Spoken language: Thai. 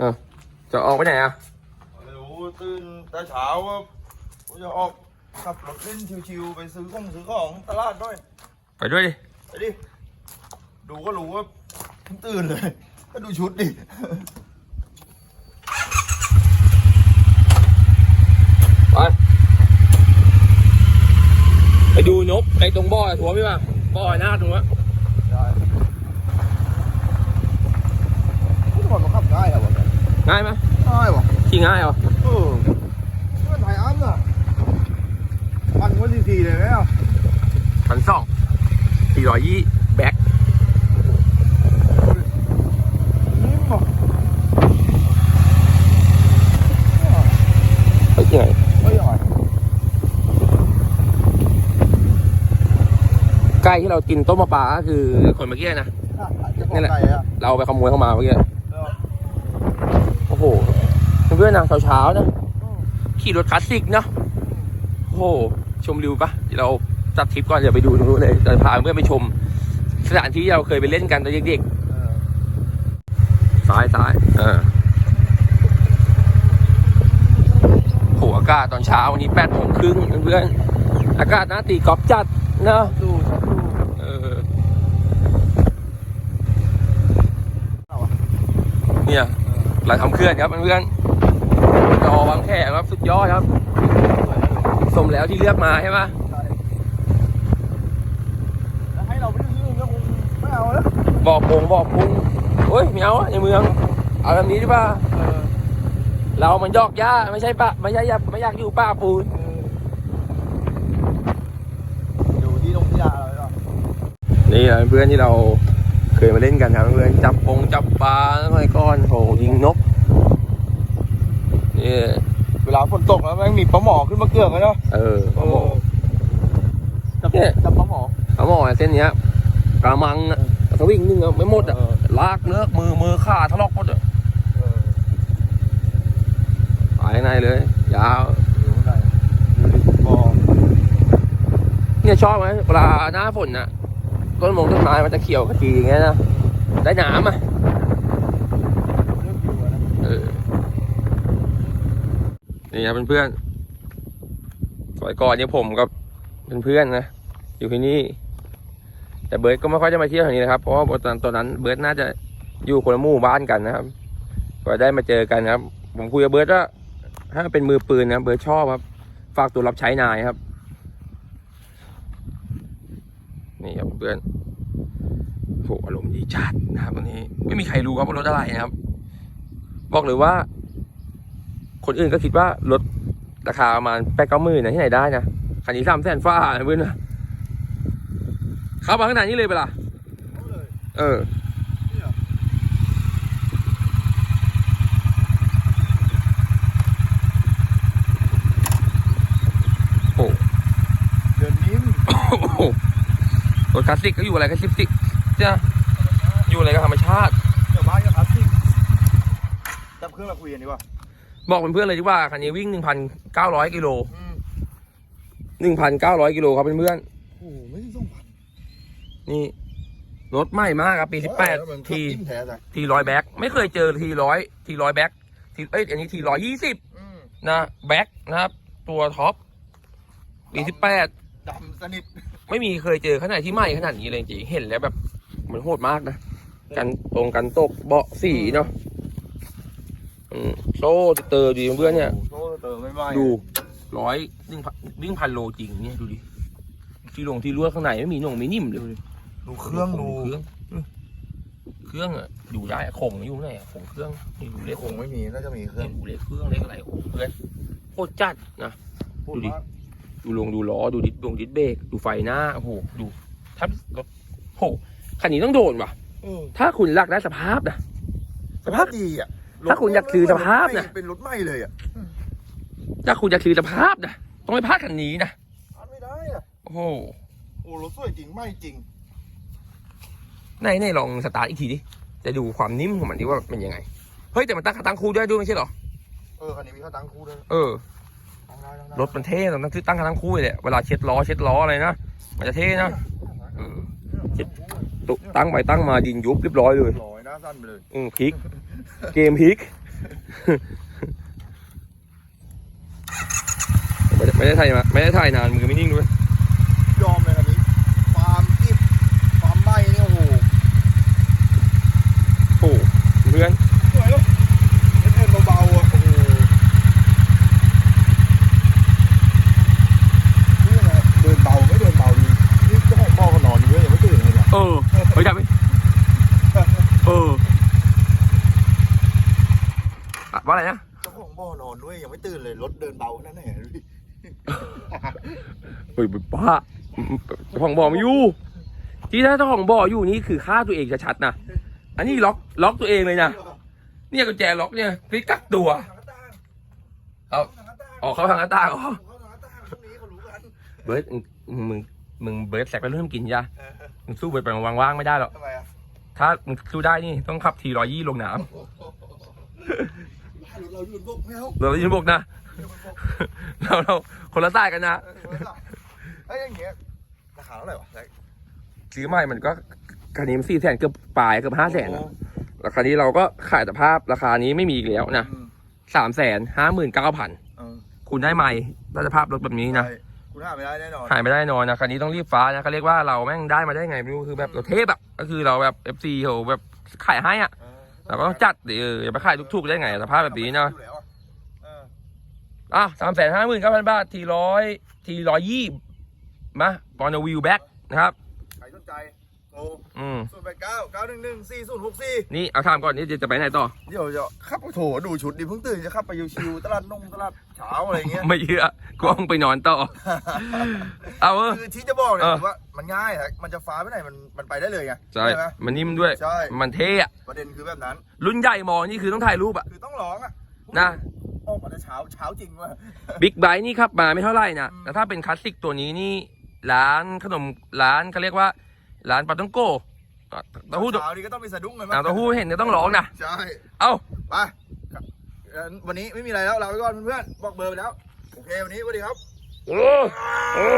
เออจะออกไปไหนอะไม่รู้ตื่นแต่เช้าว่าผมจะออกขับรถเล่นชิวๆไปซื้อของซื้อของตลาดด้วย ไปด้วยดิไปดิ ดูก็รู้ว่าเพิ่งตื่นเลย ก็ดูชุดดิ ไป ไปดูนกไอ้ตรงบ่อถั่วพี่ป่ะบ่อหน้าตรงนั้น ได้ทุกคนมันขับง่ายเหรอวะ ง่ายไหมง่ายวะขี่ง่ายเหรอเออมันถ่ายอ้ำน่ะพันกว่าทีทีเลยไหมอะพันสองสี่ร้อยยี่แบ็คนิ่มอะเฮ้ยยังไงไม่ใหญ่ไก่ที่เรากินต้มมะปลาก็คือคนเมื่อกี้นะนี่แหละเราไปขโมยเข้ามาเมื่อกี้เออ โหเพื่อนๆนะเช้าๆนะขี่รถคลาสสิกเนาะโอ้โหชมวิวปะเราจัดทริปก่อนเดี๋ยวไปดูตรงนู้นเลยจะพาเพื่อนไปชม สถานที่เราเคยไปเล่นกันตอนเด็กๆซ้ายซ้ายออโหอากาศตอนเช้าวันนี้แปดโมงครึ่งเพื่อนๆอากาศหน้าตีกอล์ฟจัดเนาะดูดูเออเอาอะเนี่ย หลังทำเคลื่อนครับเพื่อนๆจอวางแขกครับสุดยอดครับ สมแล้วที่เลือกมาใช่ไหมใช่แล้วให้เราไปซื้อก็คงไม่เอาแล้วบอกปงบอกปุ้งโอ้ยไม่เอาอะในเมืองเอาแบบนี้ดีป่ะเออเรามันยอกย่าไม่ใช่ปะไม่ใช่อยากไม่อยากอยู่ป่าปูนอยู่ที่โรงพยาบาลเลยเหรอนี่แหละเพื่อนที่เรา เคยมาเล่นกันครับเพื่อนจับปงจับปลาสมัยก่อนโหยิงนกนี่เวลาฝนตกแล้วแม่งมีปลาหมอขึ้นมาเกลือกเลยเนาะเออโอ้จับเนี่ยจับปลาหมอเขาบอกว่าเส้นเนี้ยกระมังอะสวิงนึงอะไม่หมดอะเออลากเนื้อมือมือขาทะลอกหมดอะเออไปข้างในเลยยาวอยู่ข้างในบ่อเนี่ยชอบไหมเวลาหน้าฝนน่ะ ต้นมงต้นไม้มันจะเขียวกระจีอย่างเงี้ยนะได้หนามอะนี่ครับเพื่อนๆสมัยก่อนเนี่ยผมกับเพื่อนๆนะอยู่ที่นี่ แต่เบิร์ดก็ไม่ค่อยจะมาเที่ยวแถวนี้นะครับเพราะว่าตอนตอนนั้นเบิร์ดน่าจะอยู่คนละหมู่บ้านกันนะครับก็ได้มาเจอกันครับ ผมคุยกับเบิร์ดว่าถ้าเป็นมือปืนนะเบิร์ดชอบครับ ฝากตัวรับใช้นายครับ นี่ครับเพื่อนโหอารมณ์ดีจัดนะครับวันนี้ไม่มีใครรู้ครับว่ารถอะไรนะครับ บอกเลยว่า คนอื่นก็คิดว่ารถราคาประมาณแปดเก้าหมื่นนะที่ไหนได้นะคันนี้สามแสนฟ้านะเพื่อนนะเข้ามาข้างในนี้เลยไปะล่ะเอาเลยเออ เนี่ย โอ้ เดินนิ่ม โหรถค ลาสสิกก็อยู่อะไรก็ชิปสิกจ้ะอยู่อะไรก็ธรรมชาติเดี๋ยวบ้านก็คลาสสิกจับเครื่องมาคุยกันดีกว่าบอกเพื่อนๆเลยดีกว่าคันนี้วิ่งหนึ่งพันเก้าร้อยกิโลอืมหนึ่งพันเก้าร้อยกิโลครับเพื่อนโอ้โหไม่ถึงสองพันๆนี่รถใหม่มากครับปีสิบแปดล้วมันทีจิ้มแท้จ้ะทีร้อยแบ็คไม่เคยเจอทีร้อยทีร้อยแบ็คทีเอ้ยอันนี้ทีร้อยยี่สิบอืมนะแบ็คนะครับ ตัวท็อปปีสิบแปดดำสนิท ไม่มีเคยเจอขนาดที่ใหม่ขนาดนี้เลยจริงๆเห็นแล้วแบบมันโหดมากนะกันตรงกันตกเบาะสีเนาะอืมโซ่เตอร์ดีเพื่อนเนี่ยโซ่เติมไม่ไหวดูร้อยวิ่งพันวิ่งพันโลจริงเนี่ยดูดิที่ลงที่ลวดข้างในไม่มีหน่งไม่นิ่มเลยดูเครื่องดูเครื่องเครื่องอะอยู่ได้อะคงอยู่ไหนอะคงเครื่องนี่ดูเลขคงไม่มีน่าจะมีเครื่เพื่อองนดูเลขเครื่องเลขอะไรโอ้โหเพื่อนโคตรจัดนะพูดดู ดิมากดูลงดูล้อดูดิสบงดิสเบรกดูไฟหน้าโอ้โหดูทับรถโหคันนี้ต้องโดนว่ะเออถ้าคุณรักได้สภาพนะสภาพดีอะถ้าคุณอยากซื้อสภาพนะเป็นรถใหม่เลยอะถ้าคุณอยากซื้อสภาพนะต้องไม่พลาดคันนี้นะทานไม่ได้อะโอ้โหโอ้รถสวยจริงไม่จริงไหนไหนลองสตาร์ทอีกทีดิจะดูความนิ่มของมันดิว่าเป็นยังไงเฮ้ยแต่มันตั้งขาตั้งคู่ได้ด้วยไม่ใช่เหรอเออคันนี้มีข้าวตังคู่ด้วยเออตั้งได้ตั้งได้ รถมันเท่ตรงนั้นที่ตั้งขาตั้งคู่เลยแหละเวลาเช็ดล้อเช็ดล้ออะไรนะมันจะเท่นะเออตุตั้งไปตั้งมาดินยุบเรียบร้อยเลยร้อยหน้าสั้นไปเลยอืมพลิก เกมพลิกไม่ได้ไม่ได้ถ่ายมาไม่ได้ถ่ายนานมือไม่นิ่งด้วย ยอมเลยคันนี้ฟาร์มอิบฟาร์มใบเนี่ยโอ้โห โอ้เพื่อน สวยแล้วเล่นเบาๆอะโอ้โหนี่ไงเดินเบาไม่เดินเบาดีนี่เจ้าของบ่อก็นอนอยู่ด้วยยังไม่ตื่นเลยนะ เออเฮ้ยจับไปเอออะ ว่าอะไรนะเจ้าของบ่อนอนด้วยยังไม่ตื่นเลยรถเดินเบานั่นแหละดูดิเฮ้ยบ้าเจ้าของบ่อไม่อยู่ที่ถ้าเจ้าของบ่ออยู่นี่คือฆ่าตัวเองชัดๆนะอันนี้ล็อกล็อกตัวเองเลยนะเนี่ยกุญแจล็อกเนี่ยพลิกกักตัวเอาออกเข้าทางหน้าต่างอ๋อเขาทางหน้าต่างพวกนี้เขารู้กันเบิร์ดมึงมึงมึงเบิร์ดแสกไปเริ่มกินยามึงสู้เบิร์ดไปว่างๆไม่ได้หรอกทำไมอะถ้ามึงสู้ได้นี่ต้องขับทีร้อยยี่ลงน้รถ เราอยู่บนบกไม่เอาำเรายินบอกนะ เราเราคนละใต้กันนะเอ้ยอย่างเงี้ยราคาเท่าไหร่วะแซคซื้อใหม่มันก็คันนี้มันสี่แสนเกือบปลายเกือบห้าแสนนะราคานี้เราก็ขายแต่ภาพราคานี้ไม่มีอีกแล้วนะอืมสามแสนห้าหมื่นเก้าพันเออคุณได้ใหม่ราชภาพรถแบบนี้นะ ใช่คุณหาไม่ได้แน่นอน หายไม่ได้แน่นอนนะคันนี้ต้องรีบฟ้านะเขาเรียกว่าเราแม่งได้มาได้ไงไม่รู้คือแบบเราเทพอะก็คือเราแบบเอฟซีเขาแบบขายให้อะ เออเราก็ต้องจัดดิเอออย่าไปขายทุกๆได้ไงสภาพแบบนี้นะอยู่แล้วอเอออะสามแสนห้าหมื่นเก้าพันบาททีร้อยทีร้อยยี่มาบอลวิวแบ็กนะครับ ใครสนใจ โทรอืมศูนย์แปดเก้าเก้าหนึ่งหนึ่งสี่ศูนย์หกสี่นี่เอาถามก่อนนี่จะไปไหนต่อ เดี๋ยวจะขับโถดูชุดดิเพิ่งตื่นจะขับไปชิวๆตลาดนงตลาดเช้าอะไรเงี้ยไม่เชื่อก็ต้องไปนอนต่อ เอาเออ คือที่จะบอกเนี่ยเออ คือว่ามันง่ายฮะมันจะฟ้าไปไหนมันมันไปได้เลยไงใช่ ไหม มันนิ่มด้วย ใช่ มันเท่อะประเด็นคือแบบนั้น รุ่นใหญ่มองนี่คือต้องถ่ายรูปอะคือต้องร้องอะนะออกมาแต่เช้าเช้าจริงว่ะ บิ๊กไบค์นี่ครับมาไม่เท่าไหร่นะแต่ถ้าเป็นคลาสสิกตัวนี้นี่ร้านขนมร้านเขาเรียกว่า ร้านปาต้องโกอะเต้าหู้เช้านี้ก็ต้องมีสะดุ้งกันอะเต้าหู้เห็นเนี่ยต้องร้องนะใช่เอ้าไปครับเอ่อวันนี้ไม่มีอะไรแล้วลาไปก่อนเพื่อนๆบอกเบอร์ไปแล้ว โอเค วันนี้สวัสดีครับโอ้โอ้